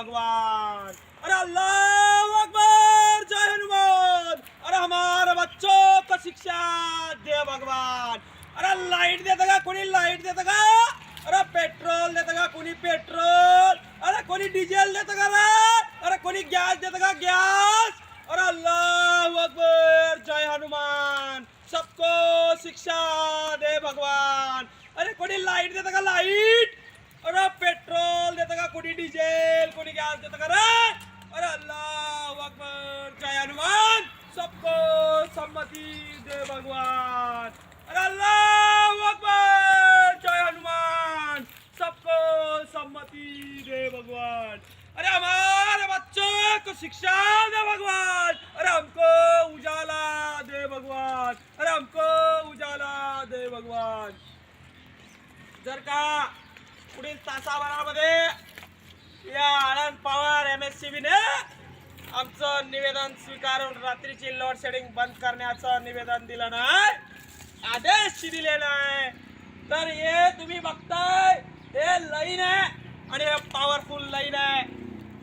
भगवान। अरे अल्लाह अकबर जय हनुमान। अरे हमारे बच्चों को शिक्षा दे भगवान। अरे लाइट देतं का कोणी लाइट देतं का अरे पेट्रोल देतं का कोणी पेट्रोल? अरे कोणी डिझेल देतं का रे? अरे कोणी गॅस देतं का गॅस? अरे अल्लाह अकबर जय हनुमान। सबको शिक्षा दे भगवान। अरे कोणी लाइट देतं का लाइट अरे पेट्रोल देतं का कोणी डिझेल कोणी गॅस देतं का रे अरे अल्लाह अकबर जय हनुमान। सबको सम्मति दे भगवान। अरे अल्लाह अकबर जय हनुमान। सबको सम्मति दे भगवान। अरे हमारे बच्चों को शिक्षा दे भगवान। अरे हमको उजाला दे भगवान। अरे हमको उजाला दे भगवान। जर का पुढील तासाभरामध्ये या Anand Pawar M S C बीने आमचं निवेदन स्वीकारून रात्रीची लोड शेडिंग बंद करण्याचं निवेदन दिलं नाही आदेश दिले नाही. तर हे तुम्ही बघताय हे लईन आहे आणि हे पॉवरफुल लईन आहे.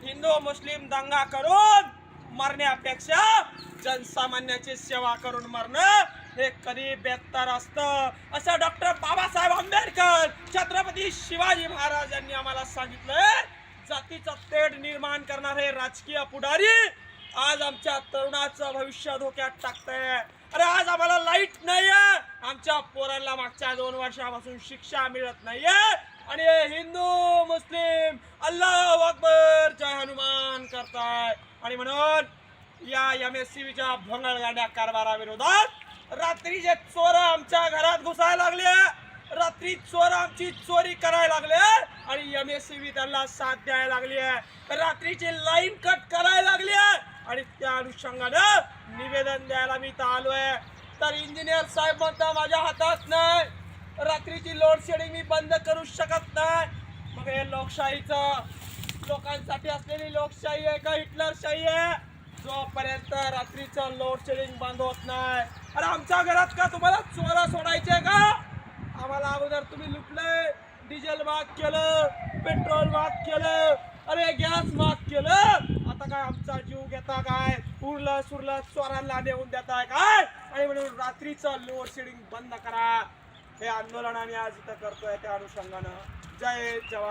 हिंदू मुस्लिम दंगा करून मरण्यापेक्षा जनसामान्याची सेवा करून मरणं हे कधी बेत्तर असतं? असं डॉक्टर बाबासाहेब आंबेडकर छत्रपती शिवाजी महाराज यांनी आम्हाला सांगितलंय जातीचं तेढ निर्माण करणारे राजकीय पुढारी आज आमच्या तरुणाचं भविष्य धोक्यात टाकतंय. अरे आज आम्हाला लाइट नाहीये. आमच्या पोरांना मागच्या दोन वर्षापासून शिक्षा मिळत नाहीये. आणि हिंदू मुस्लिम अल्लाह अकबर जय हनुमान करताय. आणि म्हणून या एम एस सी बीच्या भोंगळगाड्या कारभाराविरोधात रात्रीचे चोर आमच्या घरात घुसायला लागले. रात्री चोर आमची चोरी करायला लागले आणि एम एस सी बी त्यांना साथ द्यायला लागली आहे. रात्रीची लाईन कट करायला लागली आहे. आणि त्या अनुषंगानं निवेदन द्यायला मी आलो आलोय तर इंजिनियर साहेब म्हणता माझ्या हातात नाही. रात्रीची लोडशेडिंग मी बंद करू शकत नाही. मग हे लोकशाहीचं लोकांसाठी असलेली लोकशाही आहे का? हिटलरशाही आहे? जोपर्यंत रात्रीचं लोड शेडिंग बंद होत नाही. अरे आमच्या घरात का तुम्हाला चोरा सोडायचे का? आम्हाला अगोदर तुम्ही लुटले डिझेल माग केलं पेट्रोल माग केलं अरे गॅस माग केलं. आता काय आमचा जीव घेता काय? उरलं सुरलं चोरांना नेऊन देताय काय? आणि म्हणून रात्रीचं लोड शेडिंग बंद करा. हे आंदोलन आम्ही आज इथं करतोय त्या अनुषंगानं. जय जवान.